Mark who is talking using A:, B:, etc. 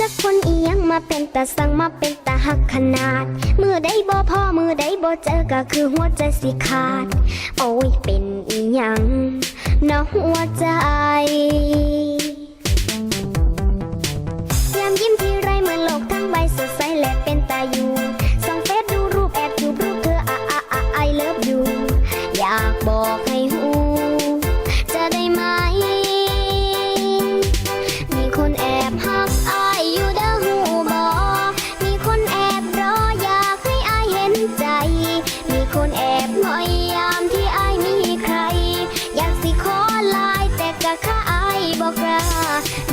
A: จักคนอียังมาเป็นตาสั่งมาเป็นตาหักขนาด มือได้บ่พ่อมือได้บ่เจอก็คือหัวใจสิขาด โอ้ยเป็นอีหยังนะหัวใจยามยิ้มทีไรเหมือนโลกทั้งใบสดใสและเป็นตาอยู่ส่องเฟซดูรูปแอบอยู่รูปเธออะอะอะไอเลิฟอยูอยากบอกให้ más